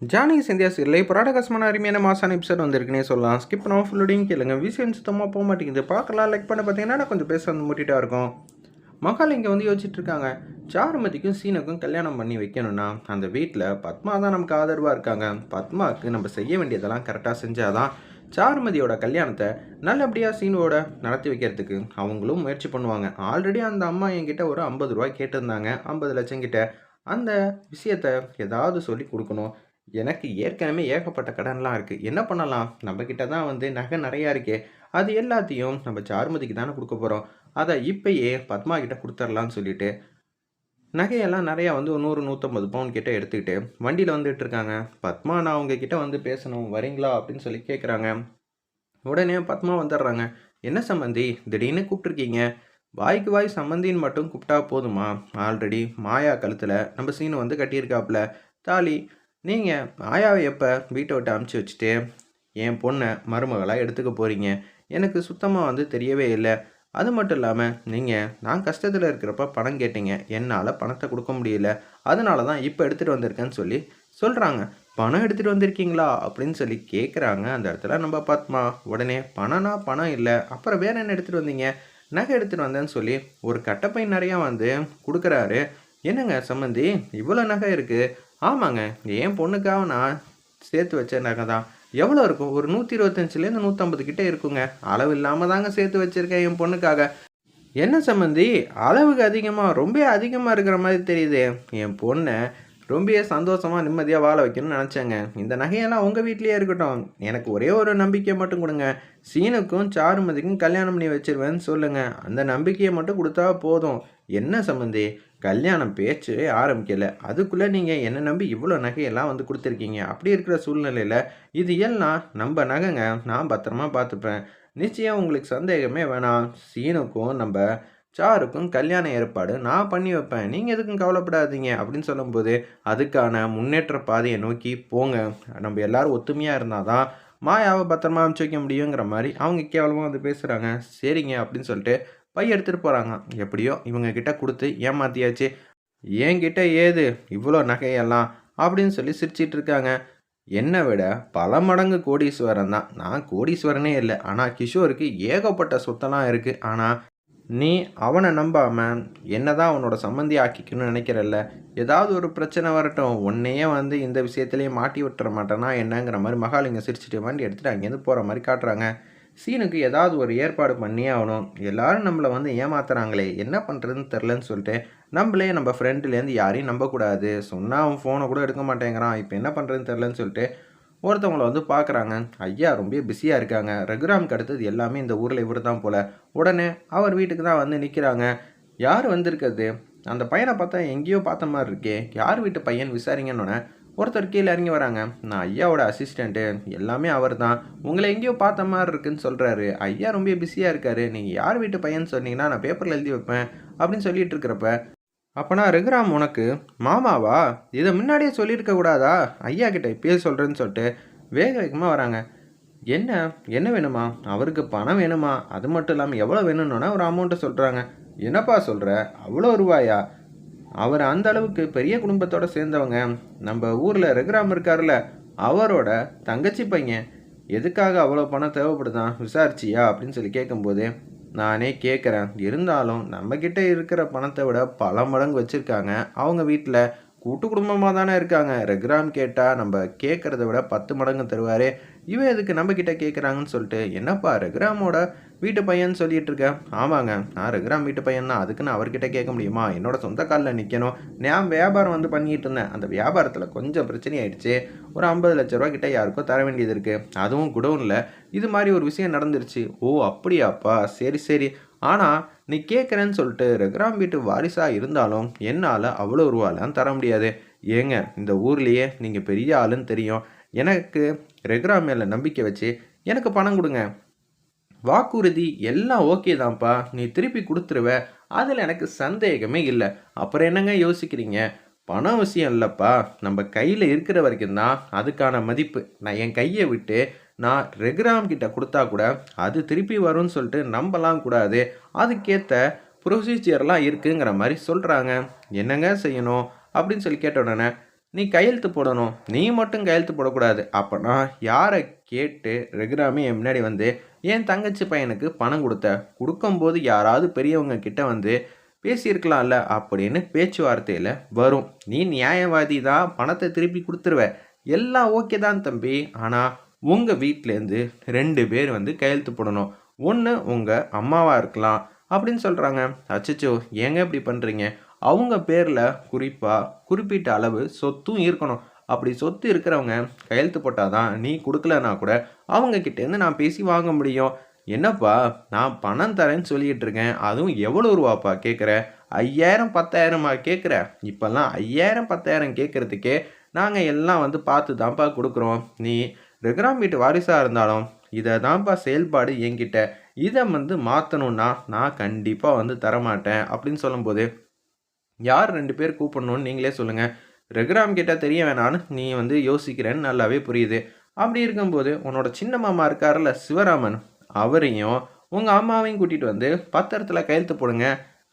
Johnny Scindia சீரில் இப்போ அருமையான மாசான எபிசோட் வந்திருக்குன்னே சொல்லலாம். ஸ்கிப் பண்ணாமல் ஃபுல்லோடையும் கேளுங்க. விஷயம் சுத்தமாக போக மாட்டேங்குது. பார்க்கலாம் லைக் பண்ண பார்த்தீங்கன்னா கொஞ்சம் பேச வந்து முட்டிட்டா இருக்கும். மகால் இங்கே வந்து யோசிச்சுட்டு இருக்காங்க. சாருமதிக்கும் சீனுக்கும் கல்யாணம் பண்ணி வைக்கணும்னா அந்த வீட்டில் பத்மா தான் நமக்கு ஆதரவாக இருக்காங்க. பத்மாவுக்கு நம்ம செய்ய வேண்டியதெல்லாம் கரெக்டாக செஞ்சாதான் சாருமதியோட கல்யாணத்தை நல்லபடியாக சீனுவோட நடத்தி வைக்கிறதுக்கு அவங்களும் முயற்சி பண்ணுவாங்க. ஆல்ரெடி அந்த அம்மா என்கிட்ட ஒரு ஐம்பது ரூபாய் கேட்டிருந்தாங்க. ஐம்பது லட்சம் கிட்ட. அந்த விஷயத்த ஏதாவது சொல்லி கொடுக்கணும். எனக்கு ஏற்கனவே ஏகப்பட்ட கடன்லாம் இருக்குது என்ன பண்ணலாம்? நம்மக்கிட்ட தான் வந்து நகை நிறையா இருக்கே. அது எல்லாத்தையும் நம்ம சாருமதிக்கு தானே கொடுக்க போகிறோம் அதை இப்பயே பத்மா கிட்ட கொடுத்துர்லான்னு சொல்லிட்டு நகையெல்லாம் நிறையா வந்து நூறு நூற்றம்பது பவுன் கிட்டே எடுத்துக்கிட்டு வண்டியில் வந்துட்டு இருக்காங்க. பத்மா நான் உங்ககிட்ட வந்து பேசணும். வரீங்களா? அப்படின்னு சொல்லி கேட்குறாங்க உடனே பத்மா வந்துடுறாங்க. என்ன சம்மந்தி திடீர்னு கூப்பிட்ருக்கீங்க வாய்க்கு வாய் சம்மந்தின்னு மட்டும் கூப்பிட்டா போதுமா? ஆல்ரெடி மாயா கழுத்தில் நம்ம சீனு வந்து கட்டியிருக்காப்புல. தாலி நீங்கள் மாயாவை எப்போ வீட்டை விட்டு அமுச்சு வச்சுட்டு என் பொண்ணை மருமகளாக எடுத்துக்க போகிறீங்க எனக்கு சுத்தமாக வந்து தெரியவே இல்லை. அது மட்டும் இல்லாமல் நீங்கள் நான் கஷ்டத்தில் இருக்கிறப்ப பணம் கேட்டீங்க. என்னால் பணத்தை கொடுக்க முடியல. அதனால தான் இப்போ எடுத்துகிட்டு வந்திருக்கேன்னு சொல்லி சொல்கிறாங்க பணம் எடுத்துகிட்டு வந்திருக்கீங்களா? அப்படின்னு சொல்லி கேட்குறாங்க அந்த இடத்துல நம்ம பார்த்துமா உடனே பணம்னா பணம் இல்லை. அப்புறம் வேறு என்ன எடுத்துகிட்டு வந்தீங்க? நகை எடுத்துகிட்டு வந்தேன்னு சொல்லி ஒரு கட்டப்பை நிறையா வந்து கொடுக்குறாரு. என்னங்க சம்மந்தி இவ்வளோ நகை இருக்குது ஆமாங்க. என் பொண்ணுக்காக நான் சேர்த்து வச்ச நகை தான் எவ்வளோ இருக்கும்? ஒரு நூற்றி இருபத்தஞ்சிலேருந்து நூற்றம்பது கிட்டே இருக்குங்க. அளவு இல்லாமல் தாங்க சேர்த்து வச்சுருக்கேன் என் பொண்ணுக்காக. என்ன சம்மந்தி அளவுக்கு அதிகமாக ரொம்ப அதிகமாக இருக்கிற மாதிரி தெரியுது. என் பொண்ணை ரொம்ப சந்தோஷமாக நிம்மதியாக வாழ வைக்கணும்னு நினச்சேங்க. இந்த நகையெல்லாம் உங்கள் வீட்லேயே இருக்கட்டும். எனக்கு ஒரே ஒரு நம்பிக்கையை மட்டும் கொடுங்க. சீனுக்கும் சாருமதிக்கும் கல்யாணம் பண்ணி வச்சிருவேன்னு சொல்லுங்கள் அந்த நம்பிக்கையை மட்டும் கொடுத்தா போதும். என்ன சம்மந்தி கல்யாணம் பேச்சு ஆரம்பிக்கலை. அதுக்குள்ளே நீங்கள் என்னை நம்பி இவ்வளோ நகையெல்லாம் வந்து கொடுத்துருக்கீங்க? அப்படி இருக்கிற சூழ்நிலையில் இது எல்லாம் நம்ம நகைங்க நான் பத்திரமா பார்த்துப்பேன். நிச்சயம் உங்களுக்கு சந்தேகமே வேணாம். சீனுக்கும் நம்ம சாருக்கும் கல்யாண ஏற்பாடு நான் பண்ணி வைப்பேன். நீங்கள் எதுக்கும் கவலைப்படாதீங்க அப்படின்னு சொல்லும்போது அதுக்கான முன்னேற்ற பாதையை நோக்கி போங்க. நம்ம எல்லாரும் ஒத்துமையாக இருந்தால் தான் மாயாவை பத்திரமா அனுப்பிச்சு வைக்க முடியுங்கிற மாதிரி அவங்க கேவலமாக வந்து பேசுகிறாங்க சரிங்க அப்படின்னு சொல்லிட்டு பை எடுத்துகிட்டு போகிறாங்க எப்படியோ இவங்க கிட்ட கொடுத்து ஏமாத்தியாச்சு. என்கிட்ட ஏது? இவ்வளோ நகையெல்லாம்? அப்படின்னு சொல்லி சிரிச்சிட்டு இருக்காங்க. என்னை விட பல மடங்கு கோடீஸ்வரன் தான். நான் கோடீஸ்வரனே இல்லை. ஆனால் கிஷோருக்கு ஏகப்பட்ட சொத்தெல்லாம் இருக்குது ஆனால் நீ அவனை நம்பாமல் என்ன தான் அவனோட சம்மந்தி ஆக்கிக்கணும்னு நினைக்கிறல்ல? ஏதாவது ஒரு பிரச்சனை வரட்டும். உன்னையே வந்து இந்த விஷயத்துலேயே மாட்டி விட்டுற மாட்டேனா என்னங்கிற மாதிரி மகாலிங்க சிரிச்சிட்டு வண்டி எடுத்துகிட்டு அங்கேருந்து போகிற மாதிரி காட்டுறாங்க. சீனுக்கு ஏதாவது ஒரு ஏற்பாடு பண்ணியே ஆகணும். எல்லாரும் நம்மளை வந்து ஏமாத்துறாங்களே என்ன பண்ணுறதுன்னு தெரிலன்னு சொல்லிட்டு நம்மளே நம்ம ஃப்ரெண்டுலேருந்து யாரையும் நம்பக்கூடாது. சொன்னால் அவன் ஃபோனை கூட எடுக்க மாட்டேங்கிறான். இப்போ என்ன பண்ணுறதுன்னு தெரிலன்னு சொல்லிட்டு ஒருத்தவங்கள வந்து பார்க்குறாங்க. ஐயா ரொம்ப பிஸியாக இருக்காங்க. ரகுராமுக்கு அடுத்தது எல்லாமே இந்த ஊரில் இவர் தான் போல். உடனே அவர் வீட்டுக்கு தான் வந்து நிற்கிறாங்க யார் வந்திருக்கிறது? அந்த பையனை பார்த்தா எங்கேயோ பார்த்த மாதிரி இருக்கே. யார் வீட்டு பையன்? விசாரிங்கன்னொன்னே ஒருத்தர் கீழே இறங்கி வராங்க. நான் ஐயாவோட அசிஸ்டண்ட்டு எல்லாமே அவர் தான் உங்களை எங்கேயோ பார்த்த மாதிரி இருக்குன்னு சொல்கிறாரு ஐயா ரொம்ப பிஸியாக இருக்காரு. நீங்கள் யார் வீட்டு பையன் சொன்னீங்கன்னா நான் பேப்பரில் எழுதி வைப்பேன் அப்படின்னு சொல்லிட்டு இருக்கிறப்ப அப்போனா ரகுராம் உனக்கு மாமாவா? இதை முன்னாடியே சொல்லியிருக்க கூடாதா? ஐயா கிட்ட இப்பயே சொல்கிறேன்னு சொல்லிட்டு வேக வேகமாக வராங்க. என்ன? என்ன வேணுமா? அவருக்கு பணம் வேணுமா? அது மட்டும் இல்லாமல் எவ்வளோ வேணும்னா ஒரு அமௌண்ட்டை சொல்கிறாங்க என்னப்பா சொல்கிற அவ்வளோ ரூபாயா? அவர் அந்த அளவுக்கு பெரிய குடும்பத்தோட சேர்ந்தவங்க. நம்ம ஊரில் ரகுராம் இருக்கார்ல அவரோட தங்கச்சி பையன். எதுக்காக அவ்வளோ பணம் தேவைப்படுதான் விசாரிச்சியா? அப்படின்னு சொல்லி கேட்கும்போது நானே கேட்குறேன் இருந்தாலும் நம்மக்கிட்ட இருக்கிற பணத்தை விட பல மடங்கு வச்சுருக்காங்க. அவங்க வீட்டில் கூட்டு குடும்பமாக தானே இருக்காங்க. ரெகுராம் கேட்டால் நம்ம கேட்குறத விட பத்து மடங்கு தருவார். இவன் எதுக்கு நம்ம கேட்குறாங்கன்னு சொல்லிட்டு என்னப்பா ரெகுராமோட வீட்டு பையன் சொல்லிட்டு இருக்கேன் ஆமாங்க நான் ரெகுராம் வீட்டு பையன் தான். அதுக்கு நான் அவர்கிட்ட கேட்க முடியுமா? என்னோட சொந்த காலில் நிற்கணும் நான் வியாபாரம் வந்து பண்ணிட்டு இருந்தேன். அந்த வியாபாரத்தில் கொஞ்சம் பிரச்சனை ஆயிடுச்சு. ஒரு ஐம்பது லட்ச ரூபா கிட்ட யாருக்கோ தர வேண்டியது இருக்குது அதுவும் குடோனில். இது மாதிரி ஒரு விஷயம் நடந்துருச்சு. ஓ அப்படியாப்பா. சரி சரி. ஆனால் நீ கேட்குறேன்னு சொல்லிட்டு ரெகுராம் வீட்டு வாரிசாக இருந்தாலும் என்னால் அவ்வளோ ரூபாலாம் தர முடியாது. ஏங்க இந்த ஊர்லேயே நீங்கள் பெரிய ஆளுன்னு தெரியும். எனக்கு ரெகுராம் மேலே நம்பிக்கை வச்சு எனக்கு பணம் கொடுங்க. வாக்குறுதி எல்லாம் ஓகே தான்ப்பா. நீ திருப்பி கொடுத்துருவ. அதில் எனக்கு சந்தேகமே இல்லை. அப்புறம் என்னங்க யோசிக்கிறீங்க? பணம் விஷயம் இல்லைப்பா. நம்ம கையில் இருக்கிற வரைக்கும் தான் அதுக்கான மதிப்பு. நான் என் கையை விட்டு நான் ரெகுராம் கிட்ட கொடுத்தா கூட அது திருப்பி வரும்னு சொல்லிட்டு நம்பலாம் கூடாது. அதுக்கேற்ற ப்ரொசீஜர்லாம் இருக்குங்கிற மாதிரி சொல்கிறாங்க என்னங்க செய்யணும்? அப்படின்னு சொல்லி கேட்ட உடனே நீ கையெழுத்து போடணும். நீ மட்டும் கையெழுத்து போடக்கூடாது. அப்போனா யாரை கேட்டு ரெகுராமி என் முன்னாடி வந்து என் தங்கச்சி பையனுக்கு பணம் கொடுத்த கொடுக்கும்போது யாராவது பெரியவங்க கிட்ட வந்து பேசியிருக்கலாம்ல? அப்படின்னு பேச்சுவார்த்தையில் வரும். நீ நியாயவாதி தான் பணத்தை திருப்பி கொடுத்துருவ. எல்லாம் ஓகே தான் தம்பி. ஆனால் உங்கள் வீட்டிலேருந்து ரெண்டு பேர் வந்து கையெழுத்து போடணும். ஒன்று உங்கள் அம்மாவாக இருக்கலாம் அப்படின்னு சொல்கிறாங்க அச்சச்சோ ஏங்க இப்படி பண்ணுறீங்க அவங்க பேரில் குறிப்பாக குறிப்பிட்ட அளவு சொத்தும் இருக்கணும். அப்படி சொத்து இருக்கிறவங்க கையெழுத்து போட்டால் தான் நீ கொடுக்கலனா கூட அவங்கக்கிட்டேருந்து நான் பேசி வாங்க முடியும். என்னப்பா நான் பணம் தரேன்னு சொல்லிகிட்டு இருக்கேன். அதுவும் எவ்வளோ ரூபாப்பா கேட்குற ஐயாயிரம் பத்தாயிரமா கேட்குற இப்போல்லாம் ஐயாயிரம் பத்தாயிரம் கேட்குறதுக்கே நாங்கள் எல்லாம் வந்து பார்த்து தான்ப்பா கொடுக்குறோம். நீ ரெகுராம் வீட்டு வாரிசாக இருந்தாலும் இதை தான்ப்பா செயல்பாடு என்கிட்ட. இதை வந்து மாற்றணும்னா நான் கண்டிப்பாக வந்து தரமாட்டேன் அப்படின்னு சொல்லும்போது யார் ரெண்டு பேர் கூப்பிடணும்னு நீங்களே சொல்லுங்கள் ரெகுராம் கிட்ட தெரிய வேணான்னு நீ வந்து யோசிக்கிறேன்னு நல்லாவே புரியுது. அப்படி இருக்கும்போது உன்னோட சின்ன மாமா இருக்கார்ல சிவராமன் அவரையும் உங்கள் அம்மாவையும் கூட்டிகிட்டு வந்து பத்திரத்தில் கையெழுத்து போடுங்க.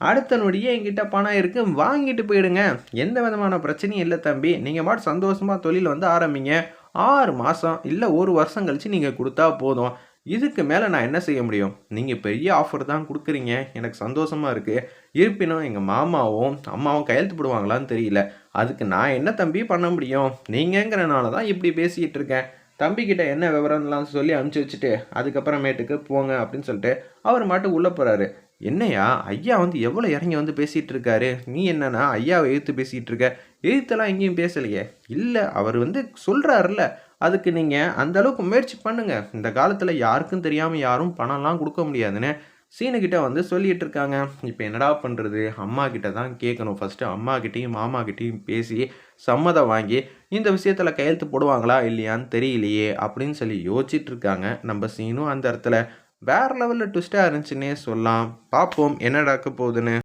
அடுத்த நொடியே என்கிட்ட பணம் இருக்குது வாங்கிட்டு போயிடுங்க. எந்த விதமான பிரச்சனையும் இல்லை தம்பி. நீங்கள் மாட்டு சந்தோஷமாக தொழில் வந்து ஆரம்பிங்க. ஆறு மாதம் இல்லை ஒரு வருஷம் கழித்து நீங்கள் கொடுத்தா போதும். இதுக்கு மேலே நான் என்ன செய்ய முடியும்? நீங்கள் பெரிய ஆஃபர் தான் கொடுக்குறீங்க. எனக்கு சந்தோஷமாக இருக்குது இருப்பினும் எங்கள் மாமாவும் அம்மாவும் கையெழுத்து போடுவாங்களான்னு தெரியல. அதுக்கு நான் என்ன தம்பி பண்ண முடியும்? நீங்கங்கிறனால தான் இப்படி பேசிக்கிட்டு இருக்கேன். தம்பிக்கிட்ட என்ன விவரம்லாம் சொல்லி அனுப்பிச்சி வச்சுட்டு அதுக்கப்புறமேட்டுக்கு போங்க அப்படின்னு சொல்லிட்டு அவர் மட்டும் உள்ளே போகிறாரு என்னையா? ஐயா வந்து எவ்வளோ இறங்கி வந்து பேசிகிட்டு இருக்காரு? நீ என்னன்னா ஐயாவை எழுத்து பேசிகிட்டு இருக்க. எழுத்தெல்லாம் எங்கேயும் பேசலையே. இல்லை அவர் வந்து சொல்கிறாருல்ல அதுக்கு நீங்கள் அந்த அளவுக்கு முயற்சி பண்ணுங்கள் இந்த காலத்தில் யாருக்கும் தெரியாமல் யாரும் பணம்லாம் கொடுக்க முடியாதுன்னு சீனுக்கிட்ட வந்து சொல்லிகிட்டு இருக்காங்க. இப்போ என்னடா பண்ணுறது அம்மா கிட்ட தான் கேட்கணும். ஃபஸ்ட்டு அம்மா கிட்டேயும் மாமா கிட்டேயும் பேசி சம்மதம் வாங்கி இந்த விஷயத்தில் கையெழுத்து போடுவாங்களா இல்லையான்னு தெரியலையே அப்படின்னு சொல்லி யோசிச்சுட்டு இருக்காங்க. நம்ம சீனும் அந்த இடத்துல வேறு லெவலில் ட்விஸ்ட்டாக இருந்துச்சுன்னே சொல்லலாம். பார்ப்போம் என்ன நடக்க போகுதுன்னு.